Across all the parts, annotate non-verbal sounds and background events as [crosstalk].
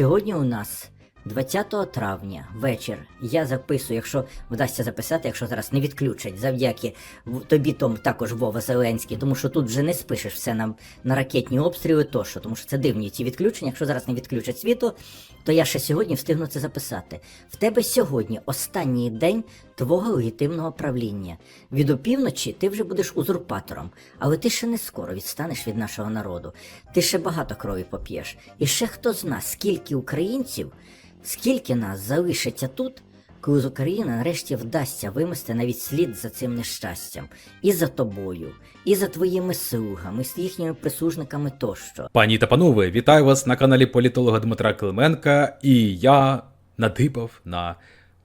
Сьогодні у нас 20 травня, вечір. Я записую, якщо вдасться записати, якщо зараз не відключать, завдяки тобі, Том, також Вова Зеленський, тому що тут вже не спишеш все на, на ракетні обстріли тощо, тому що це дивні ці відключення. Якщо зараз не відключать світу, то я ще сьогодні встигну це записати. В тебе сьогодні останній день твого легітимного правління. Від опівночі ти вже будеш узурпатором, але ти ще не скоро відстанеш від нашого народу. Ти ще багато крові поп'єш. І ще хто зна, скільки українців, скільки нас залишиться тут, коли з України нарешті вдасться вимести навіть слід за цим нещастям, і за тобою, і за твоїми слугами, з їхніми прислужниками тощо. Пані та панове, вітаю вас на каналі політолога Дмитра Клименка, і я надибав на,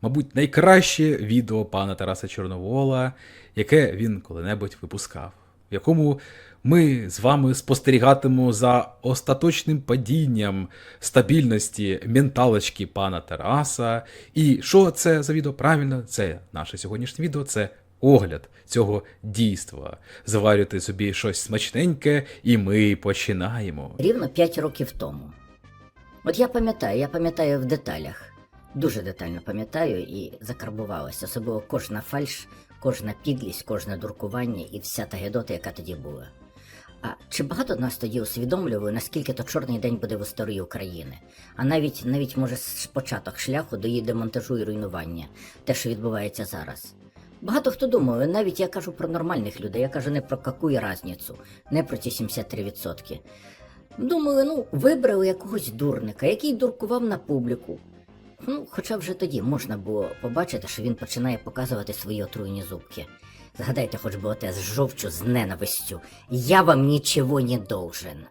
мабуть, найкраще відео пана Тараса Чорновола, яке він коли-небудь випускав, в якому ми з вами спостерігатимемо за остаточним падінням стабільності менталочки пана Тараса. І що це за відео? Правильно, це наше сьогоднішнє відео, це огляд цього дійства. Заварюйте собі щось смачненьке, і ми починаємо. Рівно 5 років тому. От я пам'ятаю, я пам'ятаю в деталях. Дуже детально пам'ятаю і закарбувалася, особливо кожна фальш, кожна підлість, кожне дуркування і вся та гедота, яка тоді була. А чи багато нас тоді усвідомлювали, наскільки то чорний день буде в історії України? А навіть навіть може початок шляху до її демонтажу і руйнування, те, що відбувається зараз. Багато хто думає, навіть я кажу про нормальних людей, я кажу не про каку разницю, не про ті 73%. Думали, ну, вибрали якогось дурника, який дуркував на публіку. Ну, хоча вже тоді можна було побачити, що він починає показувати свої отруйні зубки. Згадайте хоч би оте з жовчу, з ненавистю. Я вам нічого не должен.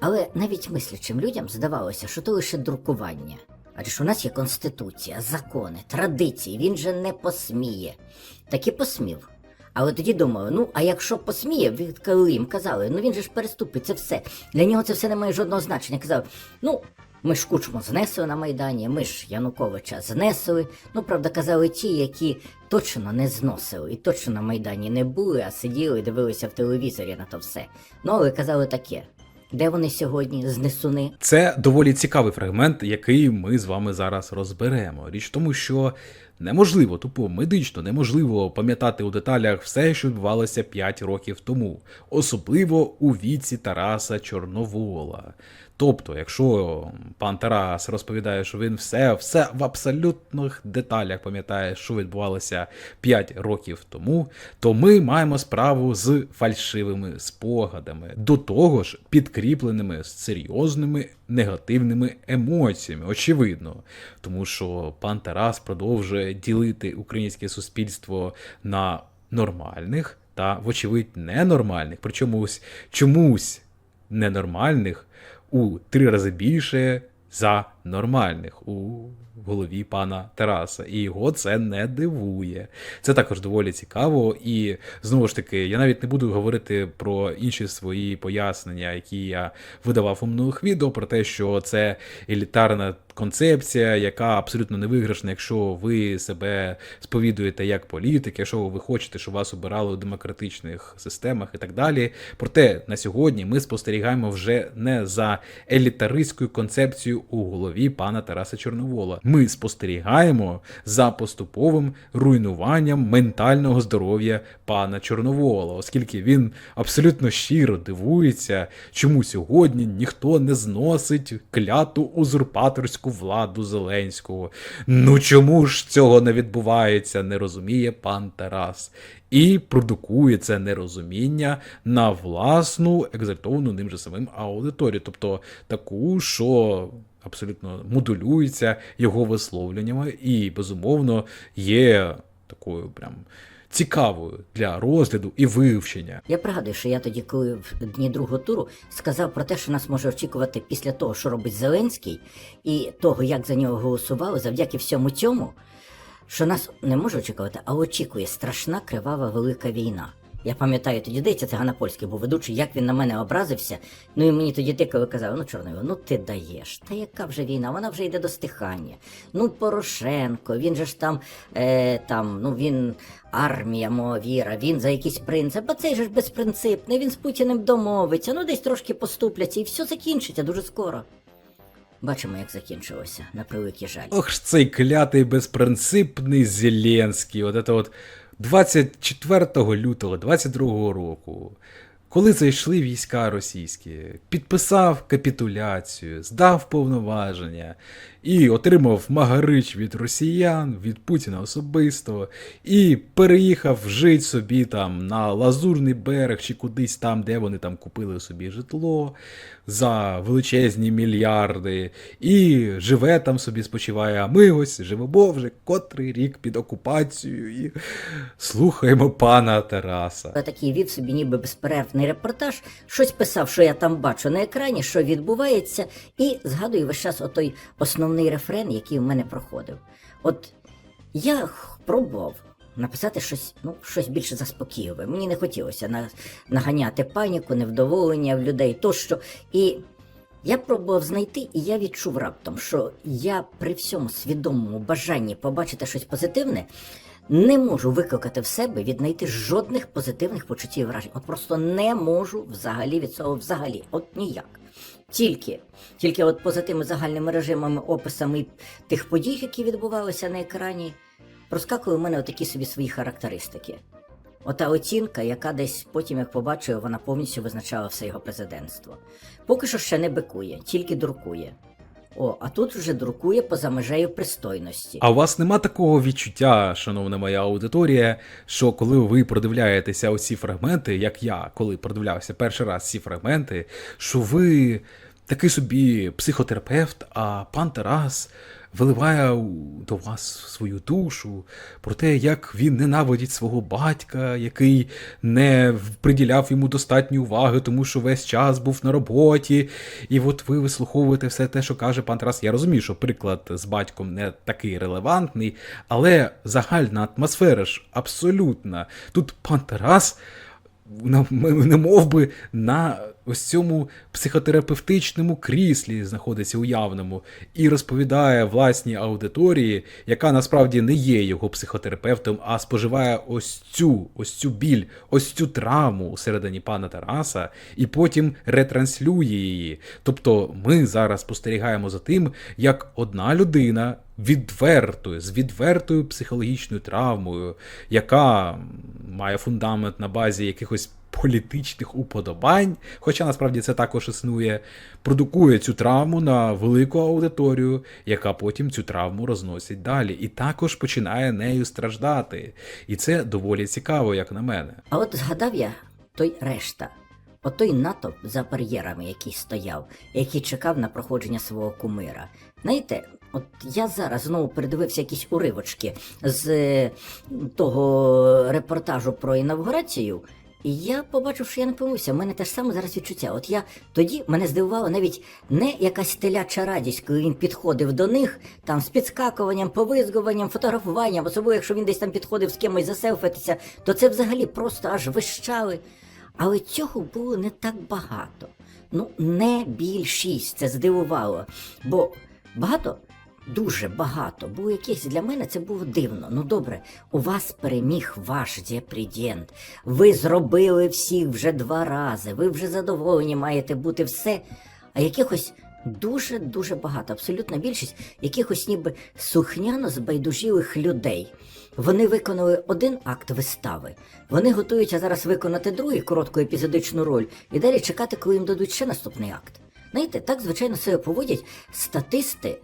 Але навіть мислячим людям здавалося, що то лише друкування. Адже ж у нас є конституція, закони, традиції, він же не посміє. Так і посмів. Але тоді думали, ну а якщо посміє, ви коли їм казали, ну він же ж переступить, це все. Для нього це все не має жодного значення. Казав, ну, ми ж кучму знесли на Майдані, ми ж Януковича знесли. Ну, правда, казали ті, які точно не зносили, і точно на Майдані не були, а сиділи дивилися в телевізорі на то все. Ну, але казали таке. Де вони сьогодні, знесуни? Це доволі цікавий фрагмент, який ми з вами зараз розберемо. Річ в тому, що неможливо, тупо медично неможливо пам'ятати у деталях все, що відбувалося 5 років тому, особливо у віці Тараса Чорновола. Тобто, якщо пан Тарас розповідає, що він все, все в абсолютних деталях пам'ятає, що відбувалося 5 років тому, то ми маємо справу з фальшивими спогадами, до того ж підкріпленими з серйозними негативними емоціями, очевидно. Тому що пан Тарас продовжує ділити українське суспільство на нормальних та, вочевидь, ненормальних, причомусь чомусь ненормальних у три рази більше за нормальних у голові пана Тараса. І його це не дивує. Це також доволі цікаво. І знову ж таки, я навіть не буду говорити про інші свої пояснення, які я видавав у минулих відео, про те, що це елітарна концепція, яка абсолютно не виграшна, якщо ви себе сповідуєте як політик, якщо ви хочете, щоб вас обирали у демократичних системах і так далі. Проте на сьогодні ми спостерігаємо вже не за елітаристською концепцією у голові пана Тараса Чорновола. Ми спостерігаємо за поступовим руйнуванням ментального здоров'я пана Чорновола, оскільки він абсолютно щиро дивується, чому сьогодні ніхто не зносить кляту узурпаторську владу Зеленського. Ну чому ж цього не відбувається, не розуміє пан Тарас. І продукує це нерозуміння на власну екзальтовану ним же самим аудиторію, тобто таку, що абсолютно модулюється його висловленнями, і, безумовно, є такою прям цікавою для розгляду і вивчення. Я пригадую, що я тоді, коли в дні другого туру сказав про те, що нас може очікувати після того, що робить Зеленський, і того, як за нього голосували, завдяки всьому цьому, що нас не може очікувати, а очікує страшна кривава велика війна. Я пам'ятаю, тоді здається, це Ганапольський був ведучий, як він на мене образився. Ну і мені тоді тикали казали, ну чорний, ну ти даєш. Та яка вже війна? Вона вже йде до стихання. Ну, Порошенко, він же ж там, е, там, ну він армія, мова віра, він за якийсь принцип, а цей же ж безпринципний, він з Путіним домовиться, ну десь трошки поступляться, і все закінчиться дуже скоро. Бачимо, як закінчилося, на превеликий жаль. Ох ж цей клятий безпринципний Зеленський. От це от 24 лютого 22 року, коли зайшли війська російські, підписав капітуляцію, здав повноваження і отримав магарич від росіян, від Путіна особисто, і переїхав жити собі там на Лазурний берег чи кудись там, де вони там купили собі житло за величезні мільярди, і живе там собі спочиває. А ми ось живемо вже котрий рік під окупацією і слухаємо пана Тараса. Такий вів собі ніби безперервний репортаж, щось писав, що я там бачу на екрані, що відбувається, і згадую весь час отой основний рефрен, який в мене проходив. От я пробував написати щось, ну, щось більше заспокійливе. Мені не хотілося на, наганяти паніку, невдоволення в людей тощо. І я пробував знайти, і я відчув раптом, що я при всьому свідомому бажанні побачити щось позитивне не можу викликати в себе віднайти жодних позитивних почуттів вражень. От просто не можу взагалі від цього взагалі. От ніяк. Тільки, тільки от поза тими загальними режимами, описами тих подій, які відбувалися на екрані, проскакує у мене отакі собі свої характеристики. Ота оцінка, яка десь потім, як побачив, вона повністю визначала все його президентство. Поки що ще не бикує, тільки дуркує. О, а тут вже друкує поза межею пристойності. А у вас нема такого відчуття, шановна моя аудиторія, що коли ви продивляєтеся оці фрагменти, як я, коли продивлявся перший раз ці фрагменти, що ви такий собі психотерапевт, а пан Тарас виливає до вас свою душу про те, як він ненавидить свого батька, який не приділяв йому достатньо уваги, тому що весь час був на роботі. І от ви вислуховуєте все те, що каже пан Тарас. Я розумію, що приклад з батьком не такий релевантний, але загальна атмосфера ж абсолютна. Тут пан Тарас не мов би на ось цьому психотерапевтичному кріслі знаходиться уявному і розповідає власній аудиторії, яка насправді не є його психотерапевтом, а споживає ось цю, ось цю біль, ось цю травму усередині пана Тараса, і потім ретранслює її. Тобто ми зараз спостерігаємо за тим, як одна людина відвертою, з відвертою психологічною травмою, яка має фундамент на базі якихось політичних уподобань, хоча насправді це також існує, продукує цю травму на велику аудиторію, яка потім цю травму розносить далі, і також починає нею страждати. І це доволі цікаво, як на мене. А от згадав я той решта, отой натовп за бар'єрами, який стояв, який чекав на проходження свого кумира. Знаєте, от я зараз знову передивився якісь уривочки з е, того репортажу про інавгурацію. І я побачив, що я не помилився. У мене те ж саме зараз відчуття. От я тоді мене здивувало навіть не якась теляча радість, коли він підходив до них там з підскакуванням, повизгуванням, фотографуванням, особливо якщо він десь там підходив з кимось заселфитися, то це взагалі просто аж вищали. Але цього було не так багато. Ну, не більшість, це здивувало. Бо багато, дуже багато, було якесь для мене це було дивно. Ну добре, у вас переміг ваш депредент. Ви зробили всіх вже два рази, ви вже задоволені маєте бути все. А якихось дуже дуже багато, абсолютна більшість якихось ніби сухняно збайдужілих людей. Вони виконали один акт вистави. Вони готуються зараз виконати другий коротку епізодичну роль і далі чекати, коли їм дадуть ще наступний акт. Знаєте, так звичайно себе поводять статисти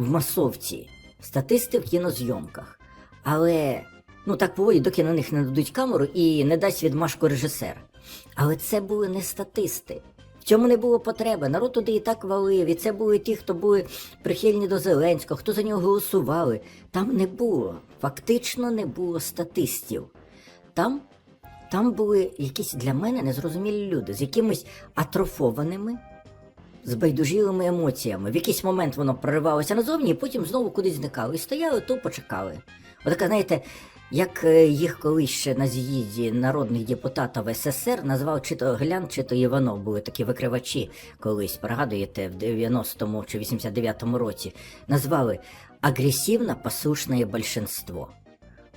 в масовці, статисти в кінозйомках. Але ну так поводять, доки на них не дадуть камеру і не дасть відмашку режисер. Але це були не статисти. В цьому не було потреби. Народ туди і так валив. І це були ті, хто були прихильні до Зеленського, хто за нього голосували. Там не було, фактично не було статистів. Там, там були якісь для мене незрозумілі люди з якимись атрофованими, збайдужілими емоціями. В якийсь момент воно проривалося назовні, і потім знову кудись зникало. І стояли, то почекали. Отака, знаєте, як е, їх колись ще на з'їзді народних депутатів СССР назвав чи то Глян, чи то Іванов, були такі викривачі колись, пригадуєте, в 90-му чи 89-му році, назвали агресивно послушне большинство.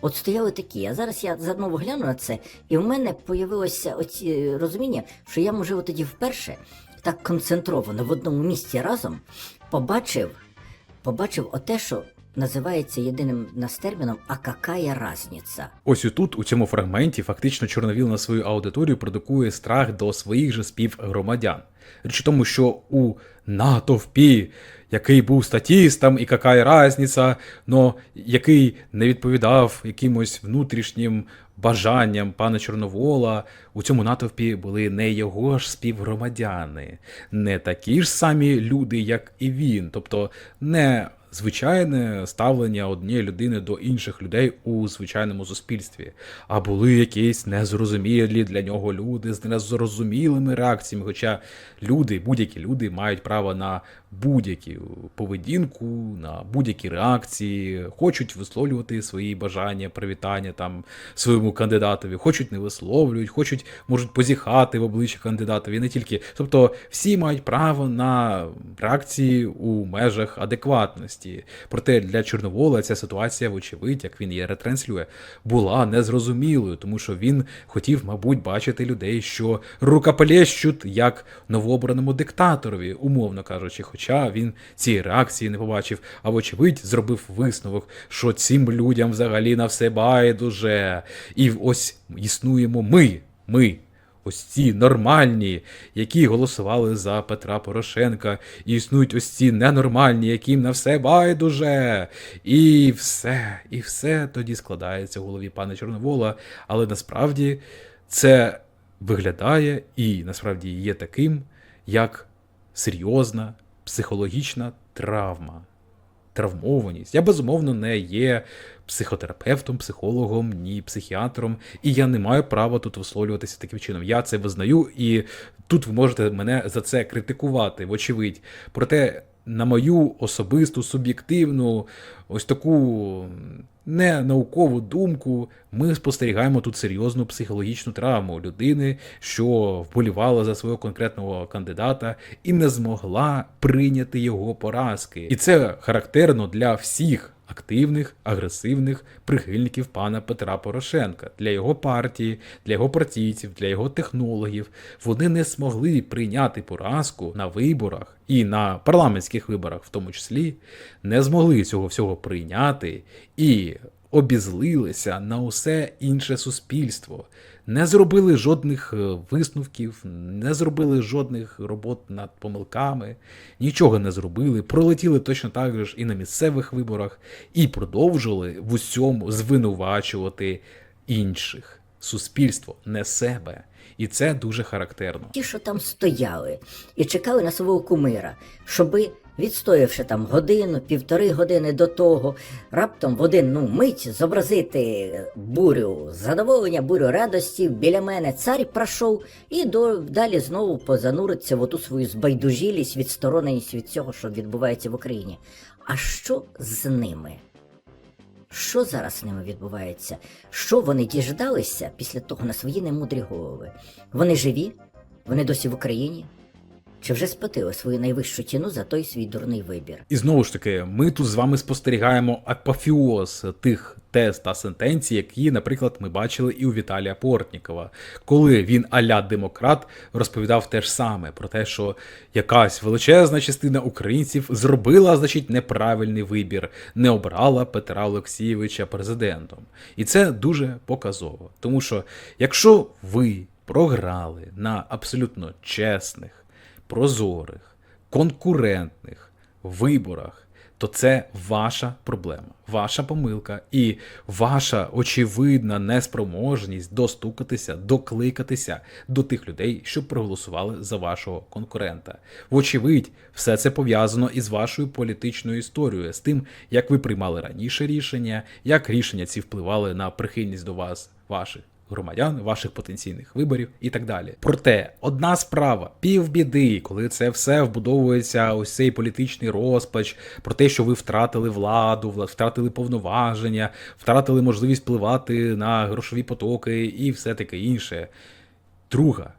От стояли такі, а зараз я знову гляну на це, і в мене появилося оці розуміння, що я, можливо, тоді вперше так концентровано в одному місці разом, побачив, побачив оте, що називається єдиним нас терміном «А какая разниця?» Ось і тут, у цьому фрагменті, фактично Чорновіл на свою аудиторію продукує страх до своїх же співгромадян. Річ у тому, що у натовпі, який був статістом, і какая разниця, но який не відповідав якимось внутрішнім бажанням пана Чорновола, у цьому натовпі були не його ж співгромадяни, не такі ж самі люди, як і він, тобто не звичайне ставлення однієї людини до інших людей у звичайному суспільстві, а були якісь незрозумілі для нього люди з незрозумілими реакціями. Хоча люди, будь-які люди мають право на будь-яку поведінку, на будь-які реакції, хочуть висловлювати свої бажання, привітання там своєму кандидатові, хочуть не висловлюють, хочуть можуть позіхати в обличчя кандидатові, не тільки. Тобто всі мають право на реакції у межах адекватності. Проте для Чорновола ця ситуація, вочевидь, як він її ретранслює, була незрозумілою, тому що він хотів, мабуть, бачити людей, що рукополещуть як новообраному диктаторові, умовно кажучи. Хоча він цієї реакції не побачив, а вочевидь зробив висновок, що цим людям взагалі на все байдуже. І ось існуємо ми, ми. Ось ці нормальні, які голосували за Петра Порошенка, і існують ось ці ненормальні, яким на все байдуже. І все, і все тоді складається в голові пана Чорновола. Але насправді це виглядає і насправді є таким, як серйозна психологічна травма травмованість. Я безумовно не є психотерапевтом, психологом, ні психіатром, і я не маю права тут висловлюватися таким чином. Я це визнаю, і тут ви можете мене за це критикувати, вочевидь. Проте, на мою особисту, суб'єктивну, ось таку не наукову думку, ми спостерігаємо тут серйозну психологічну травму людини, що вболівала за свого конкретного кандидата і не змогла прийняти його поразки. І це характерно для всіх. Активних, агресивних прихильників пана Петра Порошенка для його партії, для його партійців, для його технологів. Вони не змогли прийняти поразку на виборах і на парламентських виборах, в тому числі, не змогли цього всього прийняти і обізлилися на усе інше суспільство, не зробили жодних е, висновків, не зробили жодних робот над помилками, нічого не зробили, пролетіли точно так же і на місцевих виборах, і продовжували в усьому звинувачувати інших. Суспільство не себе. І це дуже характерно. Ті, що там стояли і чекали на свого кумира, щоби, відстоявши там годину, півтори години до того, раптом в один ну, мить зобразити бурю задоволення, бурю радості. Біля мене цар пройшов і до, далі знову позануриться в оту свою збайдужилість, відстороненість від цього, що відбувається в Україні. А що з ними? Що зараз з ними відбувається? Що вони діждалися після того на свої немудрі голови? Вони живі? Вони досі в Україні? Чи вже сплатили свою найвищу ціну за той свій дурний вибір? І знову ж таки, ми тут з вами спостерігаємо апофіоз тих тез та сентенцій, які, наприклад, ми бачили і у Віталія Портнікова, коли він аля демократ розповідав те ж саме про те, що якась величезна частина українців зробила, значить, неправильний вибір, не обрала Петра Олексійовича президентом. І це дуже показово. Тому що якщо ви програли на абсолютно чесних, прозорих, конкурентних виборах, то це ваша проблема, ваша помилка і ваша очевидна неспроможність достукатися, докликатися до тих людей, що проголосували за вашого конкурента. Вочевидь, все це пов'язано із вашою політичною історією, з тим, як ви приймали раніше рішення, як рішення ці впливали на прихильність до вас, ваших громадян, ваших потенційних виборів і так далі. Проте одна справа, півбіди, коли це все вбудовується, ось цей політичний розпач, про те, що ви втратили владу, вла- втратили повноваження, втратили можливість впливати на грошові потоки і все таке інше. Друга,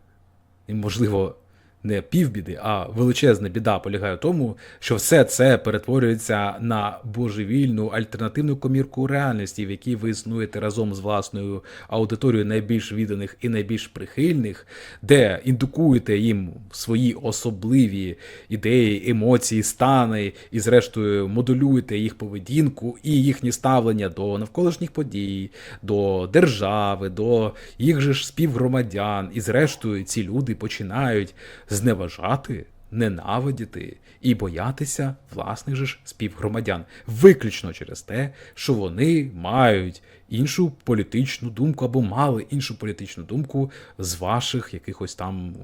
можливо, не півбіди, а величезна біда полягає в тому, що все це перетворюється на божевільну альтернативну комірку реальності, в якій ви існуєте разом з власною аудиторією найбільш відданих і найбільш прихильних, де індукуєте їм свої особливі ідеї, емоції, стани, і, зрештою, модулюєте їх поведінку і їхні ставлення до навколишніх подій, до держави, до їх же ж співгромадян. І, зрештою, ці люди починають зневажати. Ненавидіти і боятися власних же ж співгромадян, виключно через те, що вони мають іншу політичну думку або мали іншу політичну думку з ваших якихось там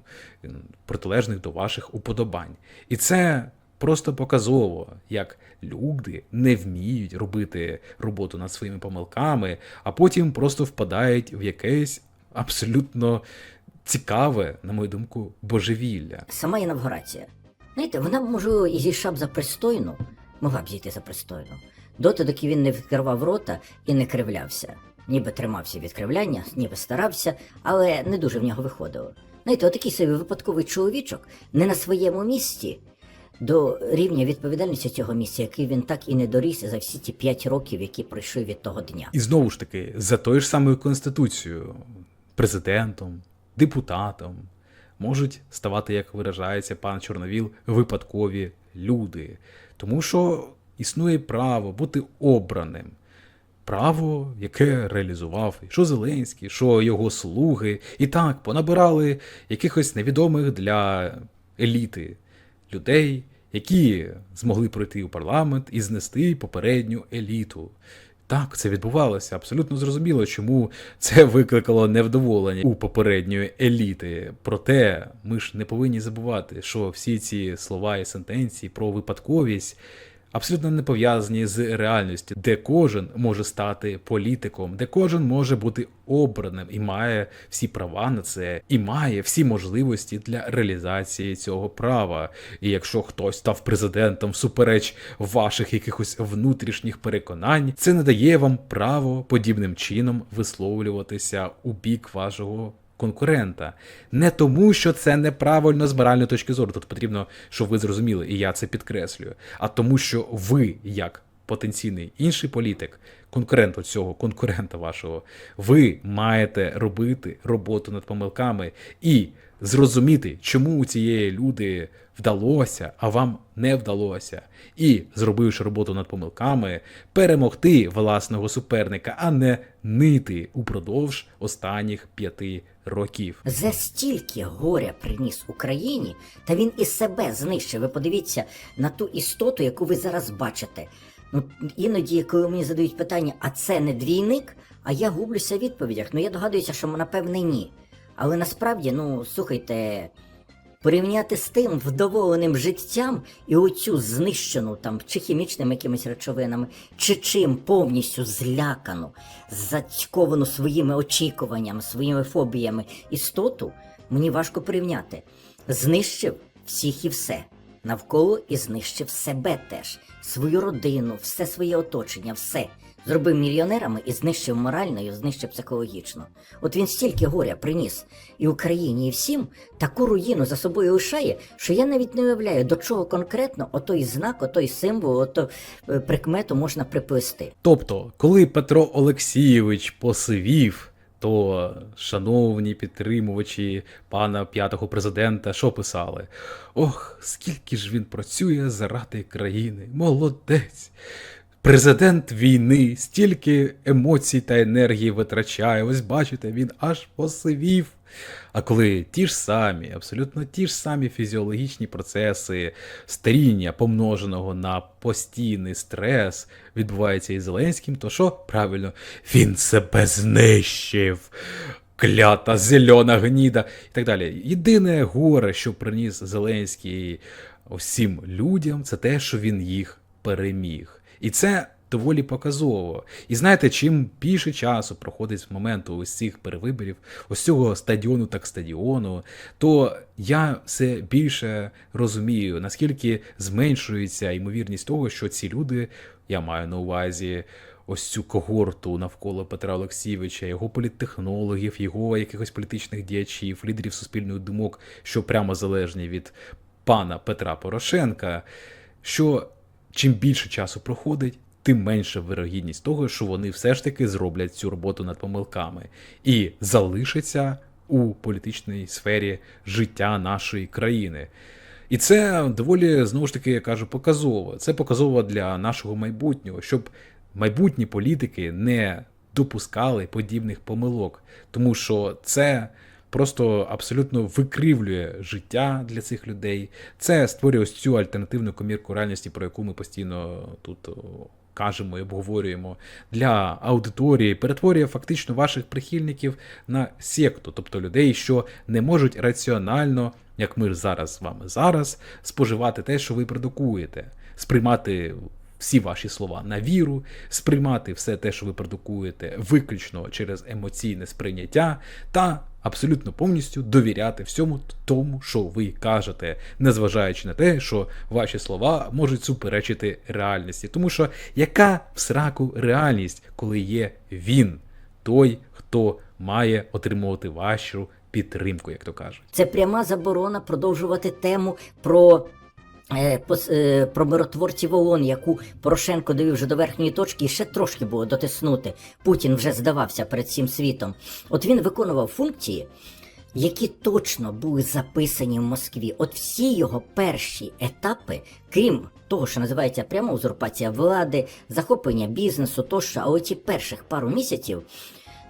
протилежних до ваших уподобань. І це просто показово, як люди не вміють робити роботу над своїми помилками, а потім просто впадають в якесь абсолютно цікаве, на мою думку, божевілля. Сама інавгурація. Знаєте, вона, можливо, і зійшла б за пристойну, могла б зійти за пристойну. Доти, доки він не відкривав рота і не кривлявся. Ніби тримався від кривляння, ніби старався, але не дуже в нього виходило. Знаєте, отакий собі випадковий чоловічок не на своєму місці до рівня відповідальності цього місця, який він так і не доріс за всі ті п'ять років, які пройшли від того дня. І знову ж таки, за тою ж самою конституцією, президентом, депутатом можуть ставати, як виражається пан Чорновіл, випадкові люди. Тому що існує право бути обраним. Право, яке реалізував що Зеленський, що його слуги, і так понабирали якихось невідомих для еліти людей, які змогли пройти у парламент і знести попередню еліту. Так, це відбувалося. Абсолютно зрозуміло, чому це [laughs] викликало невдоволення у попередньої еліти. Проте ми ж не повинні забувати, що всі ці слова і сентенції про випадковість абсолютно не пов'язані з реальністю, де кожен може стати політиком, де кожен може бути обраним і має всі права на це, і має всі можливості для реалізації цього права. І якщо хтось став президентом всупереч ваших якихось внутрішніх переконань, це не дає вам право подібним чином висловлюватися у бік вашого конкурента. Не тому, що це неправильно з моральної точки зору. Тут потрібно, щоб ви зрозуміли, і я це підкреслюю. А тому, що ви, як потенційний інший політик, конкурент цього конкурента вашого, ви маєте робити роботу над помилками і зрозуміти, чому у цієї люди вдалося, а вам не вдалося. І, зробивши роботу над помилками, перемогти власного суперника, а не нити упродовж останніх п'яти років. За стільки горя приніс Україні, та він і себе знищив. Ви подивіться на ту істоту, яку ви зараз бачите. Ну, іноді, коли мені задають питання, а це не двійник, а я гублюся в відповідях. Ну я догадуюся, що напевне ні. Але насправді, ну слухайте, порівняти з тим вдоволеним життям і оцю знищену там чи хімічними якимись речовинами, чи чим повністю злякану, зацьковану своїми очікуваннями, своїми фобіями істоту, мені важко порівняти. Знищив всіх і все навколо і знищив себе теж, свою родину, все своє оточення, все. Зробив мільйонерами і знищив морально, і знищив психологічно. От він стільки горя приніс і Україні, і всім таку руїну за собою лишає, що я навіть не уявляю, до чого конкретно отой знак, отой символ, ото е, прикмету можна приплести. Тобто, коли Петро Олексійович посивів, то шановні підтримувачі пана п'ятого президента, що писали? Ох, скільки ж він працює заради країни, молодець. Президент війни стільки емоцій та енергії витрачає. Ось бачите, він аж посивів. А коли ті ж самі, абсолютно ті ж самі фізіологічні процеси старіння, помноженого на постійний стрес, відбуваються із Зеленським, то що? Правильно, він себе знищив. Клята зелена гніда і так далі. Єдине горе, що приніс Зеленський всім людям, це те, що він їх переміг. І це доволі показово. І знаєте, чим більше часу проходить з моменту ось цих перевиборів, ось цього стадіону так стадіону, то я все більше розумію, наскільки зменшується ймовірність того, що ці люди, я маю на увазі. ось цю когорту навколо Петра Олексійовича, його політтехнологів, його якихось політичних діячів, лідерів суспільних думок, що прямо залежні від пана Петра Порошенка, що чим більше часу проходить, тим менша вирогідність того, що вони все ж таки зроблять цю роботу над помилками і залишаться у політичній сфері життя нашої країни. І це доволі знову ж таки я кажу показово. Це показово для нашого майбутнього, щоб майбутні політики не допускали подібних помилок, тому що це просто абсолютно викривлює життя для цих людей. Це створює ось цю альтернативну комірку реальності, про яку ми постійно тут кажемо і обговорюємо для аудиторії, перетворює фактично ваших прихильників на секту, тобто людей, що не можуть раціонально, як ми зараз з вами зараз, споживати те, що ви продукуєте, сприймати всі ваші слова на віру, сприймати все те, що ви продукуєте, виключно через емоційне сприйняття, та абсолютно повністю довіряти всьому тому, що ви кажете, незважаючи на те, що ваші слова можуть суперечити реальності. Тому що яка в сраку реальність, коли є він, той, хто має отримувати вашу підтримку, як то кажуть. Це пряма заборона продовжувати тему про. Е, е, Про миротворців ООН, яку Порошенко довів вже до верхньої точки, і ще трошки було дотиснути. Путін вже здавався перед всім світом. От він виконував функції, які точно були записані в Москві. От всі його перші етапи, крім того, що називається пряма узурпація влади, захоплення бізнесу тощо, а оці перших пару місяців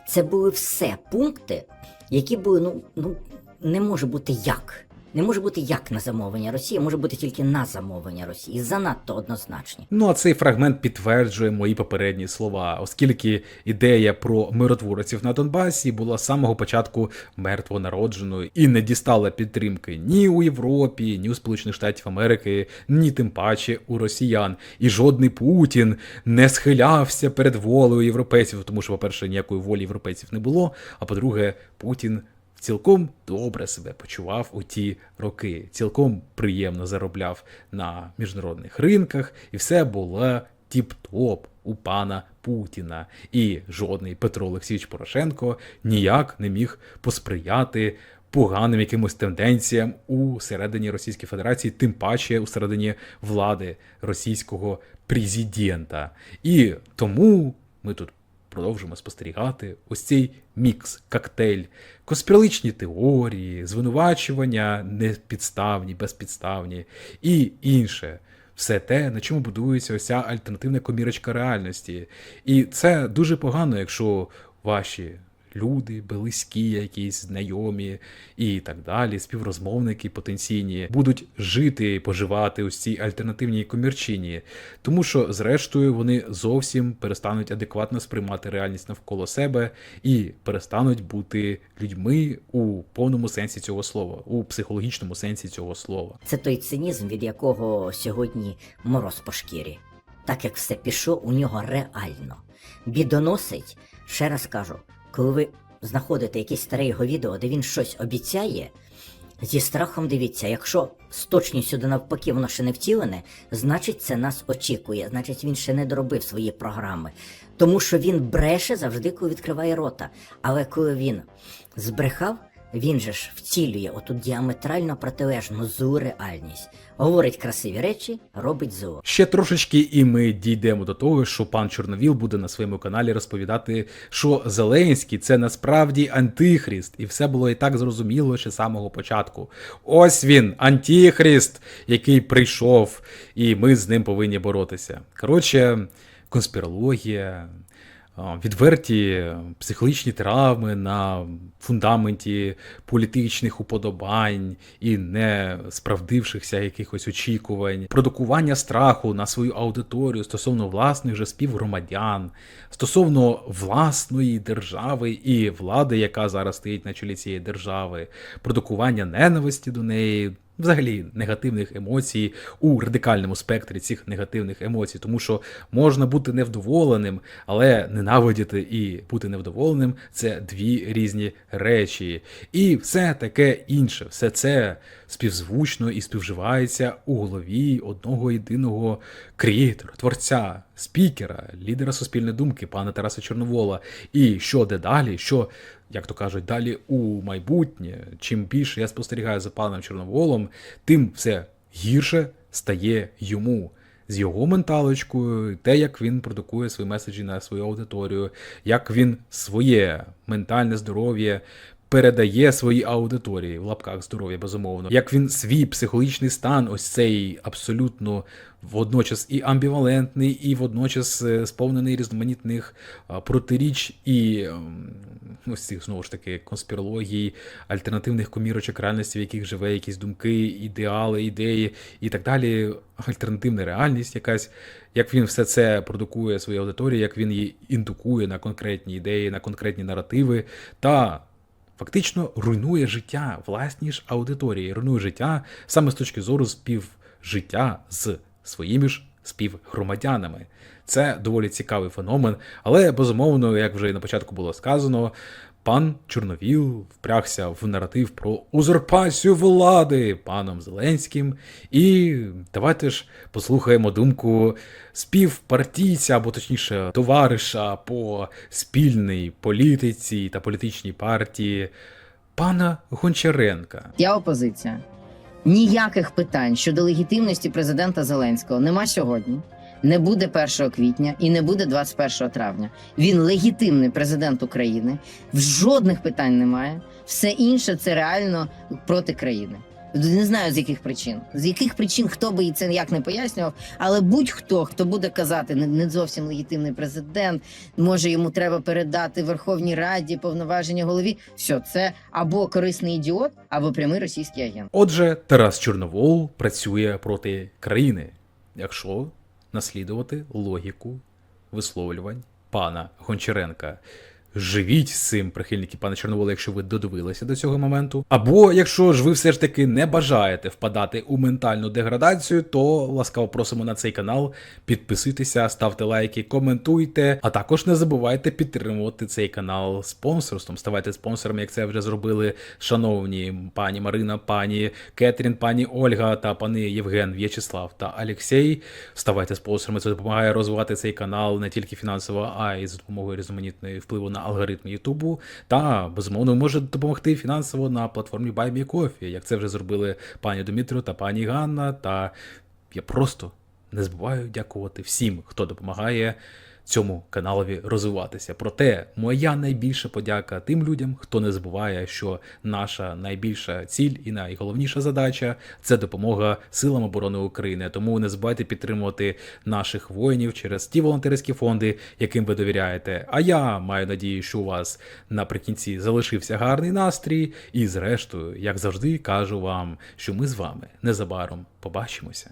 це були все пункти, які були, ну, ну не може бути як. Не може бути як на замовлення Росії, може бути тільки на замовлення Росії. Занадто однозначні. Ну а цей фрагмент підтверджує мої попередні слова, оскільки ідея про миротворців на Донбасі була з самого початку мертвонародженою і не дістала підтримки ні у Європі, ні у Сполучених Штатів Америки, ні тим паче у росіян. І жодний Путін не схилявся перед волею європейців, тому що, по-перше, ніякої волі європейців не було. А по-друге, Путін цілком добре себе почував у ті роки, цілком приємно заробляв на міжнародних ринках, і все було тіп-топ у пана Путіна. І жодний Петро Олексійович Порошенко ніяк не міг посприяти. Поганим якимось тенденціям у середині Російської Федерації, тим паче у середині влади російського президента. І тому ми тут продовжимо спостерігати ось цей мікс, коктейль, конспірологічні теорії, звинувачування непідставні, безпідставні і інше. Все те, на чому будується ось ця альтернативна комірочка реальності. І це дуже погано, якщо ваші люди, близькі, якісь знайомі і так далі, співрозмовники потенційні, будуть жити і поживати у цій альтернативній комірчині, тому що, зрештою, вони зовсім перестануть адекватно сприймати реальність навколо себе і перестануть бути людьми у повному сенсі цього слова, у психологічному сенсі цього слова. Це той цинізм, від якого сьогодні мороз по шкірі. Так як все пішло у нього реально. Бідоносить, ще раз кажу, коли ви знаходите якесь старе його відео, де він щось обіцяє, зі страхом дивіться, якщо з точністю до навпаки воно ще не втілене, значить це нас очікує, значить він ще не доробив свої програми. Тому що він бреше завжди, коли відкриває рота. Але коли він збрехав, він же ж вцілює оту діаметрально протилежну злу реальність. Говорить красиві речі, робить зло. Ще трошечки, і ми дійдемо до того, що пан Чорновіл буде на своєму каналі розповідати, що Зеленський це насправді антихріст, і все було і так зрозуміло ще з самого початку. Ось він, антихріст, який прийшов, і ми з ним повинні боротися. Коротше, конспірологія. Відверті психологічні травми на фундаменті політичних уподобань і не справдившихся якихось очікувань, продукування страху на свою аудиторію стосовно власних же співгромадян, стосовно власної держави і влади, яка зараз стоїть на чолі цієї держави, продукування ненависті до неї. Взагалі негативних емоцій у радикальному спектрі цих негативних емоцій, тому що можна бути невдоволеним, але ненавидіти і бути невдоволеним це дві різні речі. І все таке інше, все це співзвучно і співживається у голові одного єдиного креатора, творця, спікера, лідера суспільної думки, пана Тараса Чорновола. І що дедалі, що, як то кажуть, далі у майбутнє, чим більше я спостерігаю за паном Чорноволом, тим все гірше стає йому. З його менталочкою, те, як він продукує свої меседжі на свою аудиторію, як він своє ментальне здоров'я передає своїй аудиторії в лапках здоров'я, безумовно, як він свій психологічний стан, ось цей абсолютно водночас і амбівалентний, і водночас е, сповнений різноманітних протиріч і ем, ось цих знову ж таки конспірологій, альтернативних комірочок реальності, в яких живе якісь думки, ідеали, ідеї і так далі. Альтернативна реальність якась, як він все це продукує своїй аудиторії, як він її індукує на конкретні ідеї, на конкретні наративи та фактично руйнує життя власній ж аудиторії, руйнує життя саме з точки зору співжиття з своїми ж співгромадянами. Це доволі цікавий феномен, але безумовно, як вже і на початку було сказано, пан Чорновіл впрягся в наратив про узурпацію влади паном Зеленським. І давайте ж послухаємо думку співпартійця, або точніше, товариша по спільній політиці та політичній партії пана Гончаренка. Я опозиція. Ніяких питань щодо легітимності президента Зеленського нема сьогодні. Не буде 1 квітня і не буде 21 травня. Він легітимний президент України. Жодних питань немає. Все інше це реально проти країни. Не знаю з яких причин. З яких причин хто би і це ніяк не пояснював, але будь-хто, хто буде казати, не зовсім легітимний президент, може йому треба передати Верховній Раді повноваження голові. Все, це або корисний ідіот, або прямий російський агент. Отже, Тарас Чорновол працює проти країни, якщо наслідувати логіку висловлювань пана Гончаренка. Живіть з цим, прихильники пана Чорновола, якщо ви додивилися до цього моменту. Або якщо ж ви все ж таки не бажаєте впадати у ментальну деградацію, то ласкаво просимо на цей канал, підписуйтеся, ставте лайки, коментуйте, а також не забувайте підтримувати цей канал спонсорством. Ставайте спонсорами, як це вже зробили шановні пані Марина, пані Кетрін, пані Ольга та пани Євген, В'ячеслав та Алексей. Ставайте спонсорами. Це допомагає розвивати цей канал не тільки фінансово, а й за допомогою різноманітної впливу на алгоритми Ютубу. Та безумовно може допомогти фінансово на платформі BuyMeCoffee, як це вже зробили пані Дмитро та пані Ганна. Та я просто не забуваю дякувати всім, хто допомагає цьому каналові розвиватися. Проте моя найбільша подяка тим людям, хто не забуває, що наша найбільша ціль і найголовніша задача це допомога силам оборони України. Тому не забувайте підтримувати наших воїнів через ті волонтерські фонди, яким ви довіряєте. А я маю надію, що у вас наприкінці залишився гарний настрій. І зрештою, як завжди, кажу вам, що ми з вами незабаром побачимося.